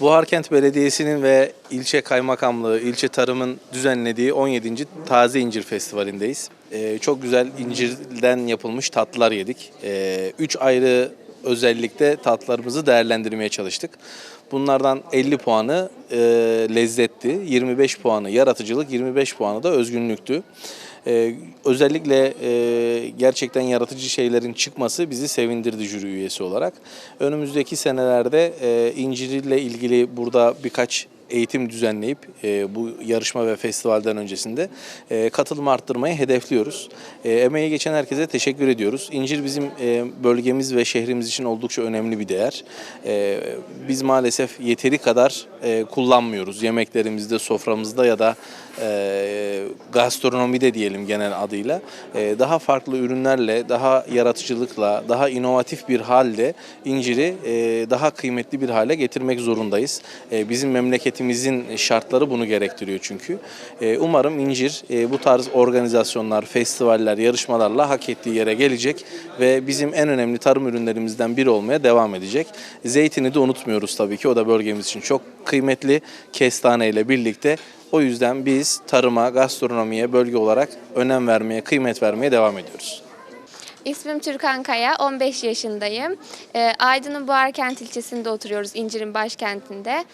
Buharkent Belediyesi'nin ve ilçe kaymakamlığı, ilçe tarımın düzenlediği 17. Taze İncir Festivali'ndeyiz. Ee, çok güzel incirden yapılmış tatlılar yedik. Ee, üç ayrı özellikle tatlarımızı değerlendirmeye çalıştık. Bunlardan 50 puanı e, lezzetti, 25 puanı yaratıcılık, 25 puanı da özgünlüktü. Ee, özellikle e, gerçekten yaratıcı şeylerin çıkması bizi sevindirdi jüri üyesi olarak. Önümüzdeki senelerde e, incirle ilgili burada birkaç eğitim düzenleyip e, bu yarışma ve festivalden öncesinde e, katılımı arttırmayı hedefliyoruz. E, emeği geçen herkese teşekkür ediyoruz. İncir bizim e, bölgemiz ve şehrimiz için oldukça önemli bir değer. E, biz maalesef yeteri kadar e, kullanmıyoruz yemeklerimizde, soframızda ya da e, gastronomide diyelim genel adıyla. E, daha farklı ürünlerle, daha yaratıcılıkla, daha inovatif bir halde inciri e, daha kıymetli bir hale getirmek zorundayız. E, bizim memleketimizin şartları bunu gerektiriyor çünkü. E, umarım incir e, bu tarz organizasyonlar, festivaller, yarışmalarla hak ettiği yere gelecek ve bizim en önemli tarım ürünlerimizden biri olmaya devam edecek. Zeytini de unutmuyoruz tabii ki. O da bölgemiz için çok kıymetli. Kestane ile birlikte o yüzden biz tarıma, gastronomiye bölge olarak önem vermeye, kıymet vermeye devam ediyoruz. İsmim Türkan Kaya, 15 yaşındayım. Ee, Aydın'ın Buharkent ilçesinde oturuyoruz, İncir'in başkentinde.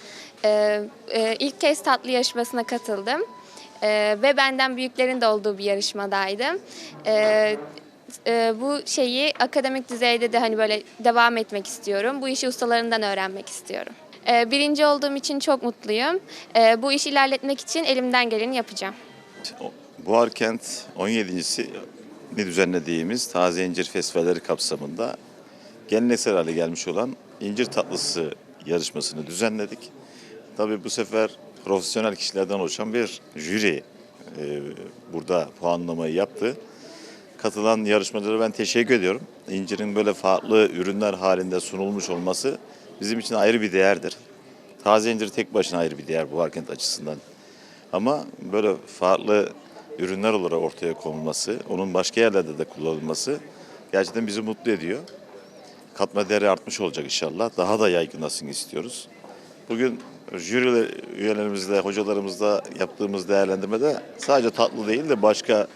Ee, e, ilk kez tatlı yarışmasına katıldım. Ee, ve benden büyüklerin de olduğu bir yarışmadaydım. Ee, e, bu şeyi akademik düzeyde de hani böyle devam etmek istiyorum. Bu işi ustalarından öğrenmek istiyorum. Ee, birinci olduğum için çok mutluyum. Ee, bu işi ilerletmek için elimden geleni yapacağım. Buharkent 17.si ni düzenlediğimiz Taze İncir Festivalleri kapsamında geleneksel hale gelmiş olan incir tatlısı yarışmasını düzenledik. Tabii bu sefer profesyonel kişilerden oluşan bir jüri e, burada puanlamayı yaptı. Katılan yarışmacılara ben teşekkür ediyorum. İncirin böyle farklı ürünler halinde sunulmuş olması bizim için ayrı bir değerdir. Taze incir tek başına ayrı bir değer Buharkent açısından. Ama böyle farklı ürünler olarak ortaya konulması, onun başka yerlerde de kullanılması gerçekten bizi mutlu ediyor. Katma değeri artmış olacak inşallah. Daha da yaygınlaşsın istiyoruz. Bugün jüri üyelerimizle, hocalarımızla yaptığımız değerlendirmede sadece tatlı değil de başka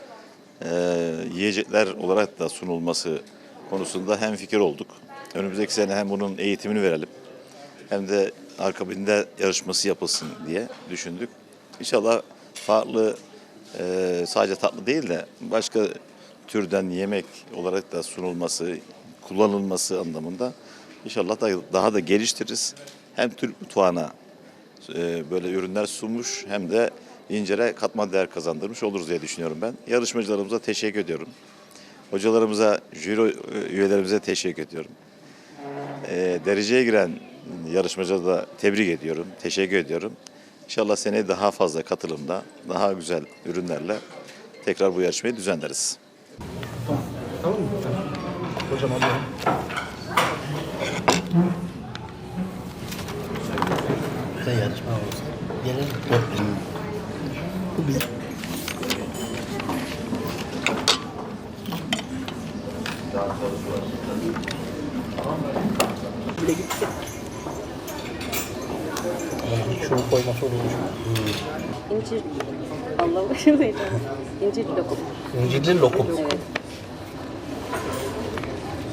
e, yiyecekler olarak da sunulması konusunda hem fikir olduk. Önümüzdeki sene hem bunun eğitimini verelim hem de akabinde yarışması yapılsın diye düşündük. İnşallah farklı e, sadece tatlı değil de başka türden yemek olarak da sunulması, kullanılması anlamında inşallah da, daha da geliştiririz. Hem Türk mutfağına böyle ürünler sunmuş hem de incere katma değer kazandırmış oluruz diye düşünüyorum ben. Yarışmacılarımıza teşekkür ediyorum. Hocalarımıza, jüri üyelerimize teşekkür ediyorum. E, dereceye giren yarışmacıları da tebrik ediyorum, teşekkür ediyorum. İnşallah seneye daha fazla katılımda, daha güzel ürünlerle tekrar bu yarışmayı düzenleriz. Tamam mı? Hocam alıyorum. Güzel yarışma olsun. Gelelim. Dört bin. Bu bizim. Bile gitti. Şunu koyması olmuş. İncir Allah başındaydı. İncir lokum. İncirli lokum. Evet.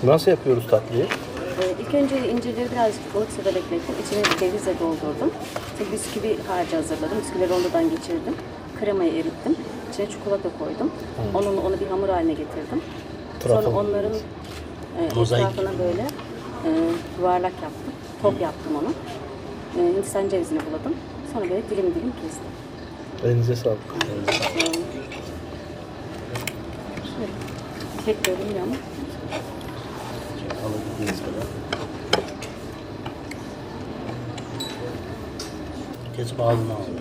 Nasıl yapıyoruz tatlıyı? Ee, ilk önce incirleri birazcık ılık suda beklettim. İçine cevizle doldurdum. İşte bisküvi harcı hazırladım. Bisküvileri rondodan geçirdim. Kremayı erittim. İçine çikolata koydum. Onun onu bir hamur haline getirdim. Sonra Truffle. onların e, Mozaik. etrafına böyle e, yuvarlak yaptım. Top yaptım onu. E, Hindistan cevizini buladım. Sonra böyle dilim dilim kestim. Elinize sağlık. Şöyle. Pek görünmüyor ama. Kesip ağzına alın.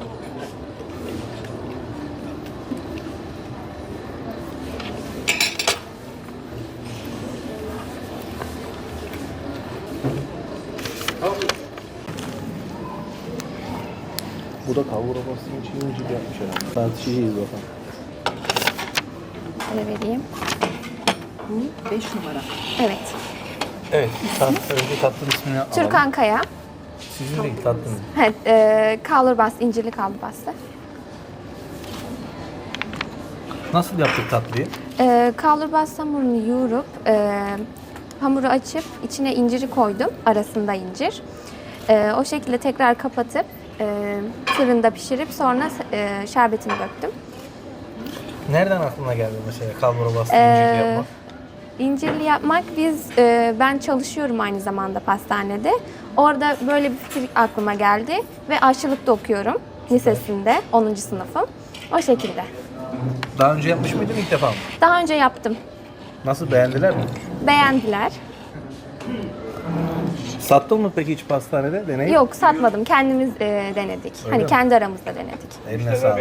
Bu da kavurması için incir yapmış herhalde. Tartışacağız bakalım. Şöyle vereyim. 5 numara. Evet. Evet. Tat, önce tatlının ismini alalım. Türkan Kaya. Sizin değil tatlınız. Evet, e, kalburbastı, incirli kalburbastı. Nasıl yaptık tatlıyı? E, kalburbastı hamurunu yoğurup, e, hamuru açıp içine inciri koydum, arasında incir. E, o şekilde tekrar kapatıp e, fırında pişirip sonra e, şerbetini döktüm. Nereden aklına geldi mesela kalbura bastı Ee, incirli yapmak? İncirli yapmak biz e, ben çalışıyorum aynı zamanda pastanede. Orada böyle bir fikir aklıma geldi ve aşçılıkta okuyorum lisesinde 10. sınıfım. O şekilde. Daha önce yapmış mıydın ilk defa mı? Daha önce yaptım. Nasıl beğendiler mi? Beğendiler. Sattın mı peki hiç pastanede deneyi? Yok satmadım. Kendimiz e, denedik. Öyle hani mi? kendi aramızda denedik. Eline sağlık.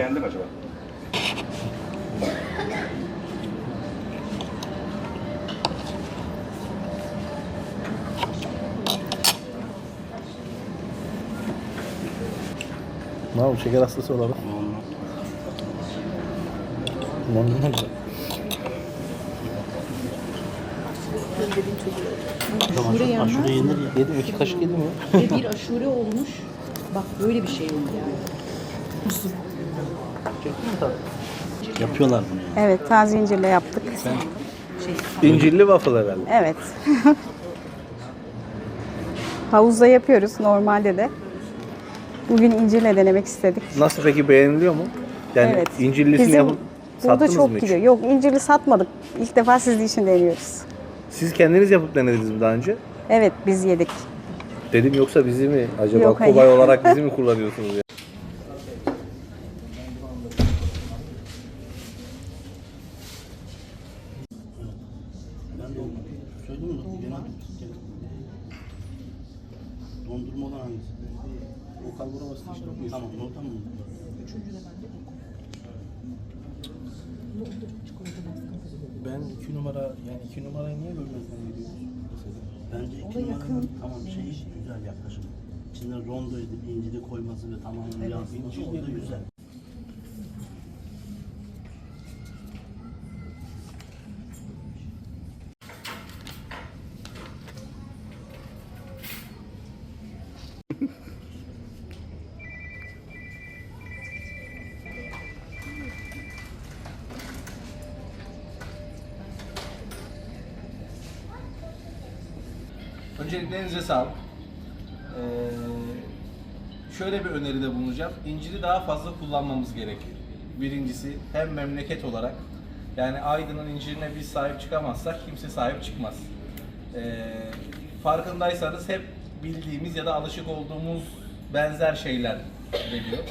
Ne yapalım şeker hastası olalım. Ne güzel. Aşure yenmez Aşure yenir ya. Yedim iki kaşık yedim ya. Ve bir aşure olmuş. Bak böyle bir şey oldu yani. Yapıyorlar bunu yani. Evet, taze incirle yaptık. İncirli waffle herhalde. Evet. Havuzda yapıyoruz normalde de. Bugün incirle denemek istedik. Nasıl peki beğeniliyor mu? Yani evet. incirlisini Bizim yapıp burada sattınız çok mı hiç? gidiyor. Yok incirli satmadık. İlk defa sizin için deniyoruz. Siz kendiniz yapıp denediniz mi daha önce? Evet, biz yedik. Dedim yoksa bizi mi acaba Yok, hayır. kobay olarak bizi mi kullanıyorsunuz ya? Ben de olmadı. Söyledim mi? Genel Dondurma olan hangisi? O kalbura bastı işte. Tamam, nota mı? Ben iki numara yani iki numarayı niye görmezden geliyoruz? Bence iki numaranın tamam şeyi güzel yaklaşım. İçine rondo edip inciri koyması ve tamamen yansıması o da güzel. Öncelikle elinize sağlık. Ee, şöyle bir öneride bulunacağım. İnciri daha fazla kullanmamız gerekiyor. Birincisi hem memleket olarak yani Aydın'ın incirine biz sahip çıkamazsak kimse sahip çıkmaz. Ee, farkındaysanız hep bildiğimiz ya da alışık olduğumuz benzer şeyler geliyor.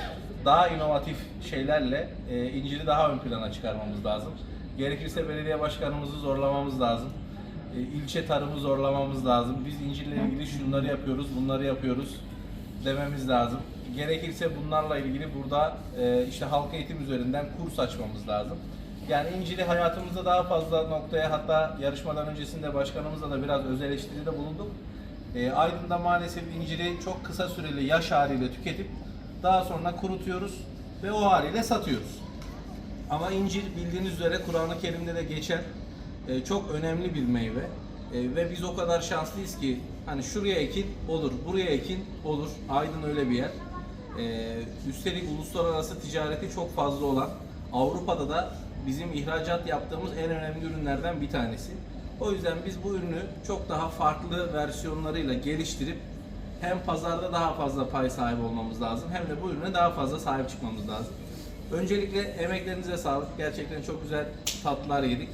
Daha inovatif şeylerle e, inciri daha ön plana çıkarmamız lazım. Gerekirse belediye başkanımızı zorlamamız lazım. E, ilçe tarımı zorlamamız lazım. Biz incirle ilgili şunları yapıyoruz, bunları yapıyoruz dememiz lazım. Gerekirse bunlarla ilgili burada e, işte halk eğitim üzerinden kurs açmamız lazım. Yani inciri hayatımızda daha fazla noktaya hatta yarışmadan öncesinde başkanımızla da biraz öz eleştiride bulunduk. E, Aydın'da maalesef inciri çok kısa süreli yaş haliyle tüketip daha sonra kurutuyoruz ve o haliyle satıyoruz. Ama incir bildiğiniz üzere Kur'an-ı Kerim'de de geçen e, çok önemli bir meyve. E, ve biz o kadar şanslıyız ki hani şuraya ekin olur, buraya ekin olur. Aydın öyle bir yer. E, üstelik uluslararası ticareti çok fazla olan Avrupa'da da bizim ihracat yaptığımız en önemli ürünlerden bir tanesi. O yüzden biz bu ürünü çok daha farklı versiyonlarıyla geliştirip hem pazarda daha fazla pay sahibi olmamız lazım hem de bu ürüne daha fazla sahip çıkmamız lazım. Öncelikle emeklerinize sağlık. Gerçekten çok güzel tatlılar yedik.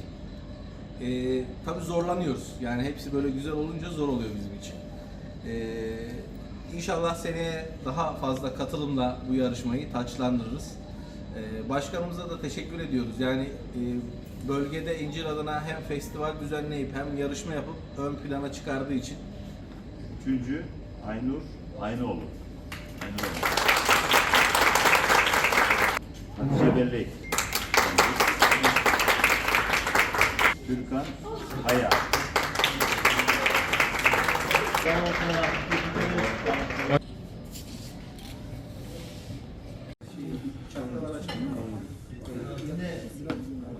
Ee, tabii zorlanıyoruz. Yani hepsi böyle güzel olunca zor oluyor bizim için. Ee, inşallah seneye daha fazla katılımla bu yarışmayı taçlandırırız. Ee, başkanımıza da teşekkür ediyoruz. Yani e, bölgede incir adına hem festival düzenleyip hem yarışma yapıp ön plana çıkardığı için Üçüncü Aynur Aynoğlu. Aynoğlu. Türkan Kaya.